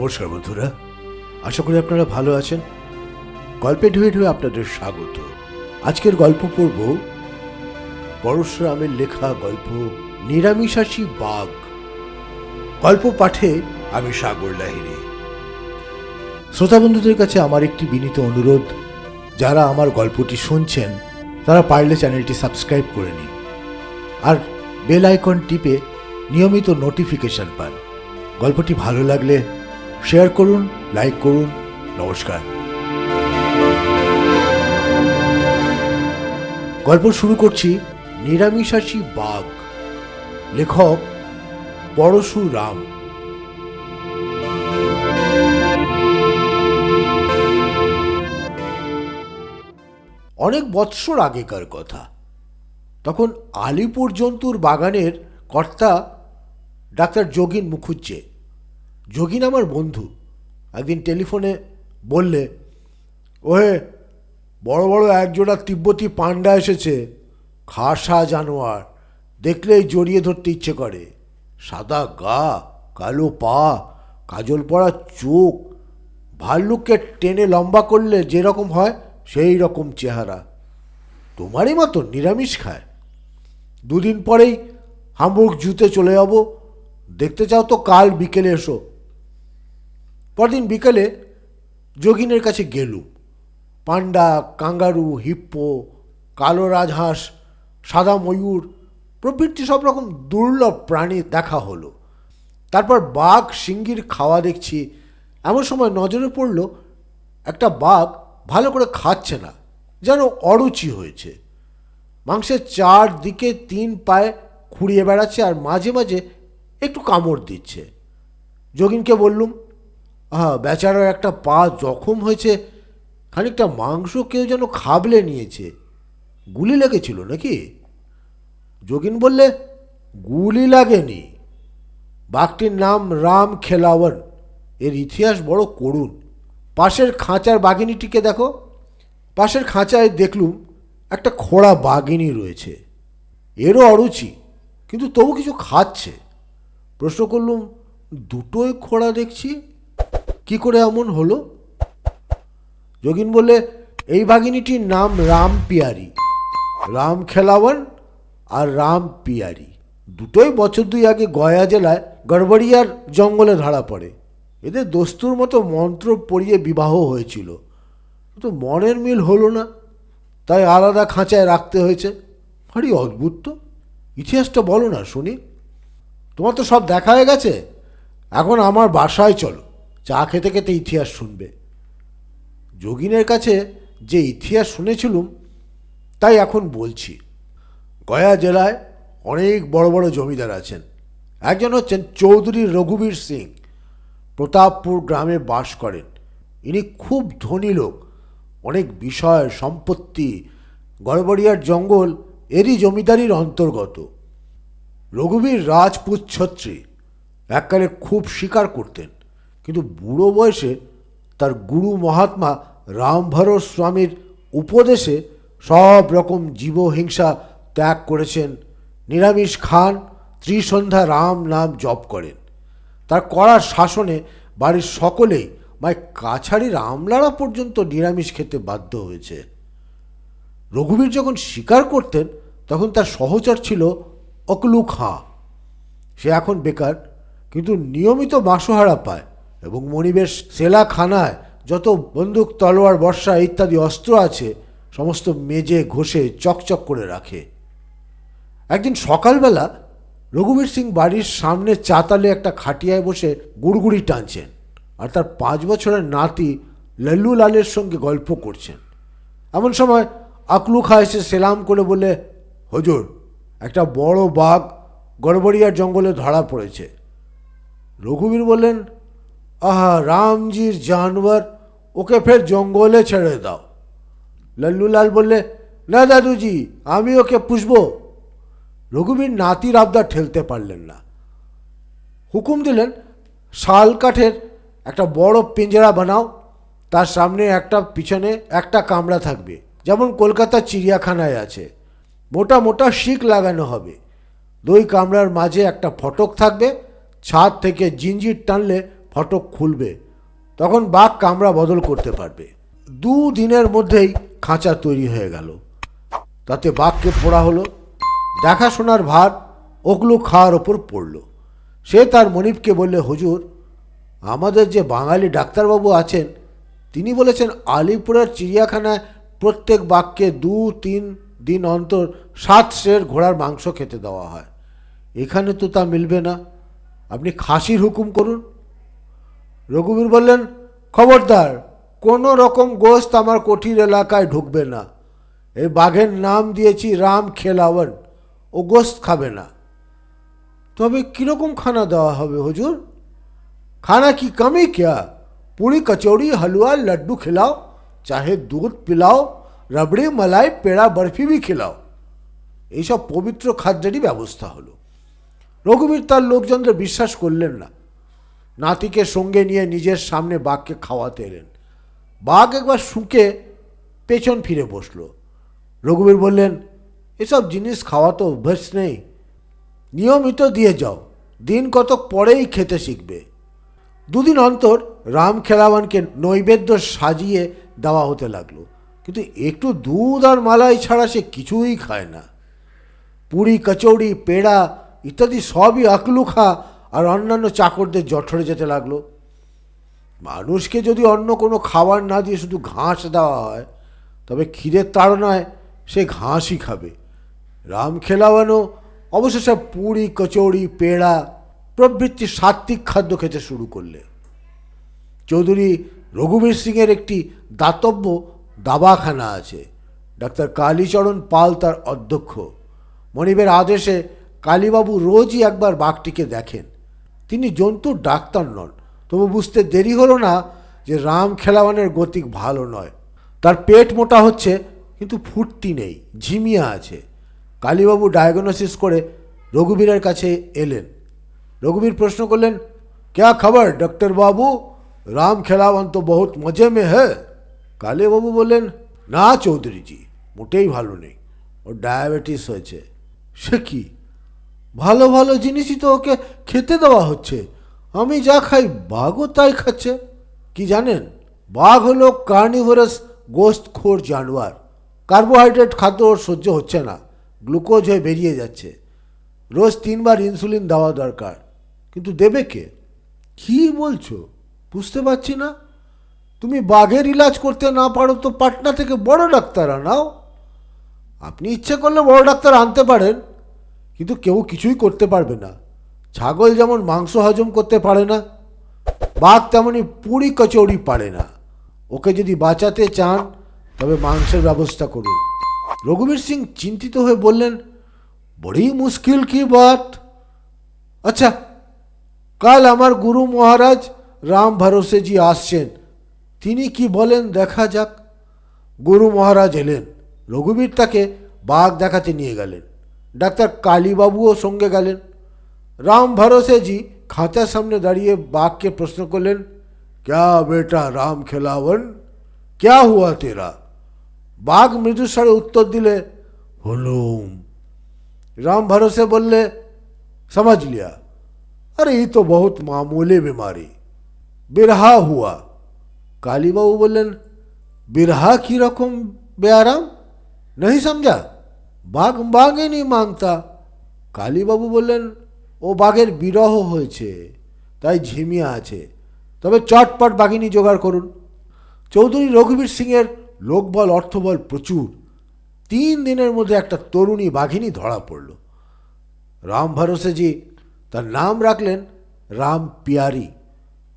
নমস্কার বন্ধুরা। আশা করি আপনারা ভালো আছেন। গল্পে ঢুয়ে ঢুয়ে আপনাদের স্বাগত। আজকের গল্প পড়ব পরশুরামের লেখা গল্প নিরামিষাসী বাঘ। গল্প পাঠে আমি সাগর লাহিরি শ্রোতা বন্ধুদের কাছে আমার একটি বিনীত অনুরোধ, যারা আমার গল্পটি শুনছেন, তারা পারলে চ্যানেলটি সাবস্ক্রাইব করে নিন। আর বেল আইকন টিপে নিয়মিত নোটিফিকেশন পান। গল্পটি ভালো লাগলে শেয়ার করুন, লাইক করুন, নমস্কার। গল্প শুরু করছি নিরামিষাসী বাঘ। লেখক পরশুরাম। অনেক বৎসর আগেকার কথা। তখন আলিপুর জন্তুর বাগানের কর্তা ডাক্তার যোগিন মুখুজ্জে। যোগিন আমার বন্ধু। একদিন টেলিফোনে বললে, ওহে, বড় বড় একজোড়া তিব্বতী পান্ডা এসেছে, খাসা জানোয়ার, দেখলেই জড়িয়ে ধরতে ইচ্ছে করে। সাদা গা, কালো পা, কাজল পড়া চোখ, ভাল্লুককে টেনে লম্বা করলে যেরকম হয়, সেই রকম চেহারা। তোমারই মতো নিরামিষ খায়। দুদিন পরেই হামবুর্গ জুতে চলে যাব। দেখতে চাও তো কাল বিকেলে এসো। পরদিন বিকেলে যোগিনের কাছে গেলুম। পান্ডা কাঙ্গারু, হিপ্পো, কালো রাজহাঁস, সাদা ময়ূর, প্রভৃতি সব রকম দুর্লভ প্রাণী দেখা হলো। তারপর বাঘ সিঙ্গির খাওয়া দেখছি। এমন সময় নজরে পড়ল, একটা বাঘ ভালো করে খাচ্ছে না, যেন অরুচি হয়েছে। মাংসের চার দিকে তিন পায়ে খুঁড়িয়ে বেড়াচ্ছে আর মাঝে মাঝে একটু কামড় দিচ্ছে। যোগিনকে বললুম আহা, বেচারার একটা পা জখম হয়েছে, খানিকটা মাংস কেউ যেন খাবলে নিয়েছে। গুলি লেগেছিল নাকি? যোগিন বললে, গুলি লাগেনি। বাঘটির নাম রাম খেলাওয়ান। এর ইতিহাস বড় করুণ। পাশের খাঁচার বাঘিনীটিকে দেখো। পাশের খাঁচায় দেখলুম একটা খোড়া বাঘিনী রয়েছে। এরও অরুচি, কিন্তু তবু কিছু খাচ্ছে। প্রশ্ন করলুম, দুটোই খোড়া দেখছি? কি করে এমন হলো? যোগিন বললে, এই বাঘিনীটির নাম রাম পিয়ারি। রাম খেলাওয়ান আর রাম পিয়ারি। দুটোই বছর দুই আগে গয়া জেলায় গড়বড়িয়ার জঙ্গলে ধরা পড়ে। এদের দস্তুর মতো মন্ত্র পড়িয়ে বিবাহ হয়েছিল। কিন্তু মনের মিল হলো না, তাই আলাদা খাঁচায় রাখতে হয়েছে। ভারী অদ্ভুত তো। ইতিহাসটা বলো না, শুনি। তোমার তো সব দেখা হয়ে গেছে? এখন আমার বাসায় চলো। চা খেতে খেতে ইতিহাস শুনবে। যোগিনের কাছে যে ইতিহাস শুনেছিলুম, তাই এখন বলছি। গয়া জেলায় অনেক বড় বড় জমিদার আছেন। একজন হচ্ছেন চৌধুরী রঘুবীর সিং। প্রতাপপুর গ্রামে বাস করেন। ইনি খুব ধনী লোক। অনেক বিষয়, সম্পত্তি, গড়বড়িয়ার জঙ্গল এরই জমিদারির অন্তর্গত। রঘুবীর রাজপুত ছত্রী এককালে খুব শিকার করতেন। কিন্তু বুড়ো বয়সে তার গুরু মহাত্মা রামভরত স্বামীর উপদেশে সব রকম জীবহিংসা ত্যাগ করেছেন। নিরামিষ খান, ত্রিসন্ধ্যা রাম নাম জপ করেন। তার কড়ার শাসনে বাড়ির সকলেই মায় কাছাড়ির আমলারা পর্যন্ত নিরামিষ খেতে বাধ্য হয়েছে। রঘুবীর যখন শিকার করতেন, তখন তার সহচর ছিল অকলু খাঁ। সে এখন বেকার, কিন্তু নিয়মিত মাসোহারা পায়। এবং মণিবেশ সেলাখানায় যত বন্দুক, তলোয়ার, বর্ষা ইত্যাদি অস্ত্র আছে, সমস্ত মেজে ঘষে চকচক করে রাখে। একদিন সকালবেলা রঘুবীর সিং বাড়ির সামনে চাতালে একটা খাটিয়ায় বসে গুড়গুড়ি টানছেন আর তার পাঁচ বছরের নাতি লল্লু লালের সঙ্গে গল্প করছেন। এমন সময় আকলু খা এসে সেলাম করে বলে হজুর, একটা বড় বাঘ গড়বড়িয়ার জঙ্গলে ধরা পড়েছে। রঘুবীর বললেন আহা, রামজির জানোয়ার, ওকে ফের জঙ্গলে ছেড়ে দাও। লল্লুলাল বললে, না দাদুজি, আমি ওকে পুষবো। রঘুবীর নাতির আবদার ঠেলতে পারলেন না। হুকুম দিলেন, শাল কাঠের একটা বড় পিঞ্জরা বানাও, তার সামনে একটা, পিছনে একটা কামড়া থাকবে। যেমন কলকাতার চিড়িয়াখানায় আছে। মোটা মোটা শিক লাগানো হবে। দুই কামরার মাঝে একটা ফটক থাকবে, ছাদ থেকে জিঞ্জির টানলে ফটক খুলবে, তখন বাঘ কামড়া বদল করতে পারবে। দু দিনের মধ্যেই খাঁচা তৈরি হয়ে গেল। তাতে বাঘকে পোড়া হলো, দেখাশোনার ভার ওগুলো খাওয়ার ওপর পড়ল। সে তার মনিবকে বললে, হুজুর, আমাদের যে বাঙালি ডাক্তারবাবু আছেন, তিনি বলেছেন আলিপুরের চিড়িয়াখানায় প্রত্যেক বাঘকে দু, তিন দিন অন্তর সাত সের ঘোড়ার মাংস খেতে দেওয়া হয়। এখানে তো তা মিলবে না। আপনি খাসির হুকুম করুন রঘুবীর বললেন খবরদার কোনো রকম গোস্ত আমার কঠির এলাকায় ঢুকবে না এই বাঘের নাম দিয়েছি রাম খেলাওয়ান ও গোস্ত খাবে না তবে কীরকম খানা দেওয়া হবে হুজুর खाना की कमी क्या पूरी कचौड़ी हलवा लड्डू खिलाओ चाहे दूध पिलाओ रबड़ी मलाई पेड़ा बर्फি भी खिलाओ এইসব পবিত্র খাদ্যেরই ব্যবস্থা হলো রঘুবীর তার লোকজনদের বিশ্বাস করলেন না নাতিকে সঙ্গে নিয়ে নিজের সামনে বাঘকে খাওয়াতে এলেন। বাঘ একবার শুকে পেছন ফিরে বসল। রঘুবীর বললেন, এসব জিনিস খাওয়া তো অভ্যাস নেই। নিয়মিত দিয়ে যাও। দিন কতক পরেই খেতে শিখবে। দুদিন অন্তর রাম খেলাওয়ানকে নৈবেদ্য সাজিয়ে দেওয়া হতে লাগল। কিন্তু একটু দুধ আর মালাই ছাড়া সে কিছুই খায় না। পুরি, কচৌড়ি, পেড়া ইত্যাদি সবই আকলুখা আর অন্যান্য চাকরদের জঠরে যেতে লাগল। মানুষকে যদি অন্য কোনো খাবার না দিয়ে শুধু ঘাস দেওয়া হয়, তবে ক্ষীরের তাড়নায় সে ঘাসই খাবে। রাম খেলাওয়ানো অবশেষে পুরি, কচৌড়ি, পেড়া, প্রভৃতি সাত্বিক খাদ্য খেতে শুরু করলে। চৌধুরী রঘুবীর সিংয়ের একটি দাতব্য দাবাখানা আছে। ডাক্তার কালীচরণ পাল তার অধ্যক্ষ। মনিবের আদেশে কালীবাবু রোজই একবার বাঘটিকে দেখেন। তিনি জন্তুর ডাক্তার নন। তবু বুঝতে দেরি হলো না যে রাম খেলাওয়ানের গতিক ভালো নয়। তার পেট মোটা হচ্ছে, কিন্তু ফুর্তি নেই, ঝিমিয়া আছে। কালীবাবু ডায়াগনোসিস করে রঘুবীরের কাছে এলেন। রঘুবীর প্রশ্ন করলেন, ক্যা খবর ডক্টর বাবু? রাম খেলাওয়ান তো বহুত মজে মে হ্যাঁ? কালীবাবু বললেন, না চৌধুরীজি, মোটেই ভালো নেই। ওর ডায়াবেটিস হয়েছে। সে কী? ভালো ভালো জিনিসই তো ওকে খেতে দেওয়া হচ্ছে। আমি যা খাই বাঘও তাই খাচ্ছে। কি জানেন? বাঘ হলো কার্নিভোরাস গোস্তখোর জানোয়ার। কার্বোহাইড্রেট খাদ্য ওর সহ্য হচ্ছে না। গ্লুকোজ হয়ে বেরিয়ে যাচ্ছে। রোজ তিনবার ইনসুলিন দেওয়া দরকার। কিন্তু দেবে কে? কি বলছো? বুঝতে পারছি না। তুমি বাঘের ইলাজ করতে না পারো তো পাটনা থেকে বড় ডাক্তার আনাও। আপনি ইচ্ছে করলে বড় ডাক্তার আনতে পারেন। কিন্তু কেউ কিছুই করতে পারবে না। ছাগল যেমন মাংস হজম করতে পারে না, বাঘ তেমনই পুরি কচৌড়ি পারে না। ওকে যদি বাঁচাতে চান, তবে মাংসের ব্যবস্থা করুন। রঘুবীর সিং চিন্তিত হয়ে বললেন বড়ি মুশকিল কি বাত? আচ্ছা কাল আমার গুরু মহারাজ রাম ভরসেজি আসছেন। তিনি কি বলেন দেখা যাক। গুরু মহারাজ এলেন। রঘুবীর তাকে বাঘ দেখাতে নিয়ে গেলেন। ডাক্তার কালীবাবুও সঙ্গে গেলেন রাম ভরসেজি খাতার সামনে দাঁড়িয়ে বাঘকে প্রশ্ন করলেন ক্যা বেটা রাম খেলাওয়ন ক্যা হুয়া তেরা বাঘ মৃদুস্বরে উত্তর দিলে হলুম राम भरोसे बोले समझ लिया अरे ये तो बहुत मामूली बीमारी बिरहा हुआ काली बाबू बोलें बिरहा की रकम बेआराम नहीं समझा বাঘ বাঘেনি মাংতা কালীবাবু বললেন, ও বাঘের বিরহ হয়েছে, তাই ঝিমিয়ে আছে। তবে চটপট বাঘিনী জোগাড় করুন। চৌধুরী রঘুবীর সিংয়ের লোকবল, অর্থবল প্রচুর। তিন দিনের মধ্যে একটা তরুণী বাঘিনী ধরা পড়ল। রাম ভরসেজি তার নাম রাখলেন রাম পিয়ারি।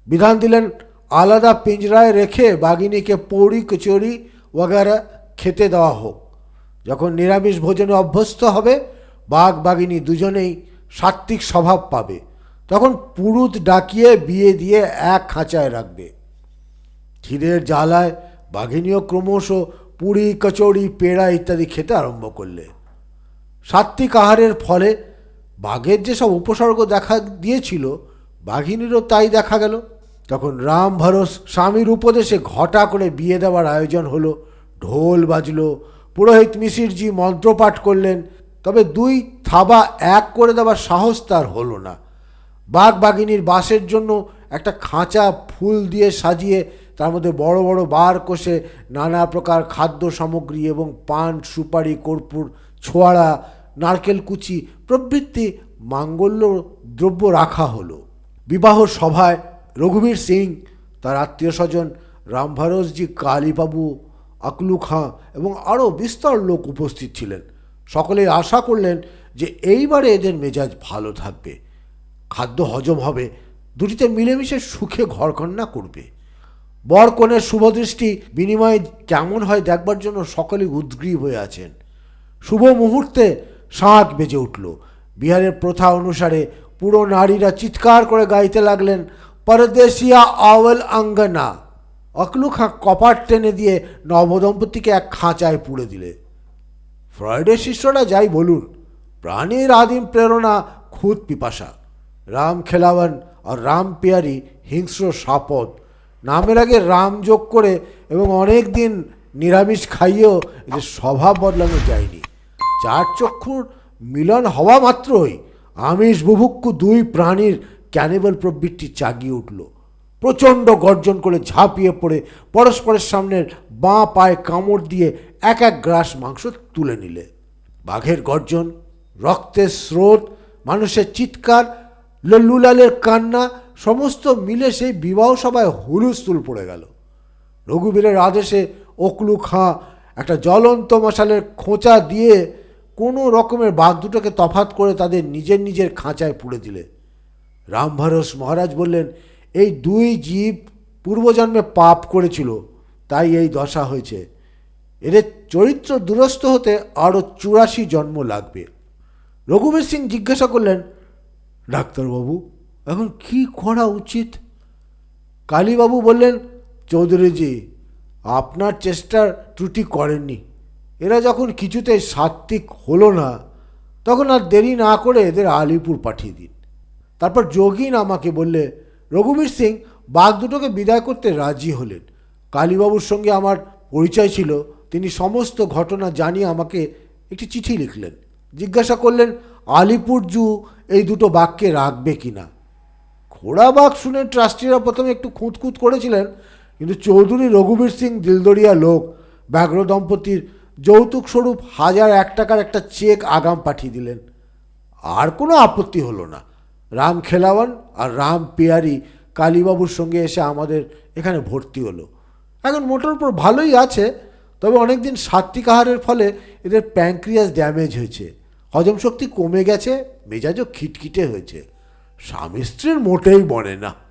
বিধান দিলেন, আলাদা পিঞ্জরায় রেখে বাঘিনীকে পৌড়ি কচুরি, ওগারা খেতে দেওয়া হোক। যখন নিরামিষ ভোজনে অভ্যস্ত হবে, বাঘ বাঘিনী দুজনেই সাত্ত্বিক স্বভাব পাবে। তখন পুরুত ডাকিয়ে বিয়ে দিয়ে এক খাঁচায় রাখবে। খিদের জ্বালায় বাঘিনীও ক্রমশ পুরি, কচৌড়ি, পেড়া ইত্যাদি খেতে আরম্ভ করলে। সাত্ত্বিক আহারের ফলে বাঘের যেসব উপসর্গ দেখা দিয়েছিল, বাঘিনীরও তাই দেখা গেল। তখন রাম ভরস স্বামীর উপদেশে ঘটা করে বিয়ে দেওয়ার আয়োজন হলো, ঢোল বাজলো পুরোহিত মিশিরজি মন্ত্রপাঠ করলেন, তবে দুই থাবা এক করে দেওয়ার সাহস তার হলো না। বাঘ বাঘিনীর বাসের জন্য একটা খাঁচা ফুল দিয়ে সাজিয়ে তার মধ্যে বড় বড় বার কষে নানা প্রকার খাদ্য সামগ্রী এবং পান, সুপারি, কর্পূর, ছোয়াড়া, নারকেল কুচি প্রভৃতি মাঙ্গল্য দ্রব্য রাখা হলো। বিবাহ সভায় রঘুবীর সিং, তার আত্মীয় স্বজন রামভারসজি কালীবাবু আকলু খাঁ এবং আরও বিস্তর লোক উপস্থিত ছিলেন। সকলেই আশা করলেন যে এইবারে এদের মেজাজ ভালো থাকবে। খাদ্য হজম হবে, দুটিতে মিলেমিশে সুখে ঘরকন্যা করবে। বর কনের শুভদৃষ্টি বিনিময়ে কেমন হয় দেখবার জন্য সকলেই উদ্গ্রীব হয়ে আছেন। শুভ মুহূর্তে শাঁখ বেজে উঠল। বিহারের প্রথা অনুসারে পুরো নারীরা চিৎকার করে গাইতে লাগলেন, পরদেশিয়া আওয়েল আঙ্গনা। অকলু খাঁ কপাট টেনে দিয়ে নবদম্পতিকে এক খাঁচায় পুড়ে দিলে। ফ্রয়েডের শিষ্যরা যাই বলুন, প্রাণীর আদিম প্রেরণা খুদ পিপাসা। রাম খেলাওয়ান আর রাম পেয়ারি হিংস্র সাপদ। নামের আগে রাম যোগ করে এবং অনেক দিন নিরামিষ খাইয়েও যে স্বভাব বদলানো যায়নি। চার চক্ষুর মিলন হওয়া মাত্রই আমিষ বুভুক্ষু দুই প্রাণীর ক্যানিবল প্রবৃত্তি চাগিয়ে উঠল। প্রচণ্ড গর্জন করে ঝাঁপিয়ে পড়ে পরস্পরের সামনের বাঁ পায়ে কামড় দিয়ে এক এক গ্রাস মাংস তুলে নিলে। বাঘের গর্জন, রক্তের স্রোত, মানুষের চিৎকার লল্লুলালের কান্না, সমস্ত মিলে সেই বিবাহ সভায় হুলুস্থুল পড়ে গেল। রঘুবীরের আদেশে অকলু খাঁ একটা জ্বলন্ত মশালের খোঁচা দিয়ে কোনো রকমের বাঘ দুটোকে তফাত করে তাদের নিজের নিজের খাঁচায় পুড়ে দিলে। রামভারস মহারাজ বললেন এই দুই জীব পূর্বজন্মে পাপ করেছিল, তাই এই দশা হয়েছে। এদের চরিত্র দুরস্ত হতে আরও চুরাশি জন্ম লাগবে। রঘুবীর সিং জিজ্ঞাসা করলেন, ডাক্তারবাবু, এখন কি করা উচিত? কালীবাবু বললেন, চৌধুরীজি, আপনার চেষ্টার ত্রুটি করেননি। এরা যখন কিছুতে সাত্ত্বিক হলো না, তখন আর দেরি না করে এদের আলিপুর পাঠিয়ে দিন। তারপর যোগিন আমাকে বললে রঘুবীর সিং বাঘ দুটোকে বিদায় করতে রাজি হলেন। কালীবাবুর সঙ্গে আমার পরিচয় ছিল। তিনি সমস্ত ঘটনা জানিয়ে আমাকে একটি চিঠি লিখলেন। জিজ্ঞাসা করলেন, আলিপুর জু এই দুটো বাঘকে রাখবে কি না ঘোড়া বাঘ শুনে ট্রাস্টিরা প্রথমে একটু খুঁতখুত করেছিলেন, কিন্তু চৌধুরী রঘুবীর সিং দিলদরিয়া লোক ব্যাঘ্র দম্পতির যৌতুক স্বরূপ হাজার এক টাকার একটা চেক আগাম পাঠিয়ে দিলেন। আর কোনো আপত্তি হলো না। রাম খেলাওয়ান আর রাম পেয়ারি কালীবাবুর সঙ্গে এসে আমাদের এখানে ভর্তি হলো। এখন মোটর উপর ভালোই আছে, তবে অনেকদিন সাত্ত্বিক আহারের ফলে এদের প্যাঙ্ক্রিয়াস ড্যামেজ হয়েছে। হজম শক্তি কমে গেছে, মেজাজও খিটখিটে হয়েছে। স্বামী স্ত্রীর মোটেই বনে না।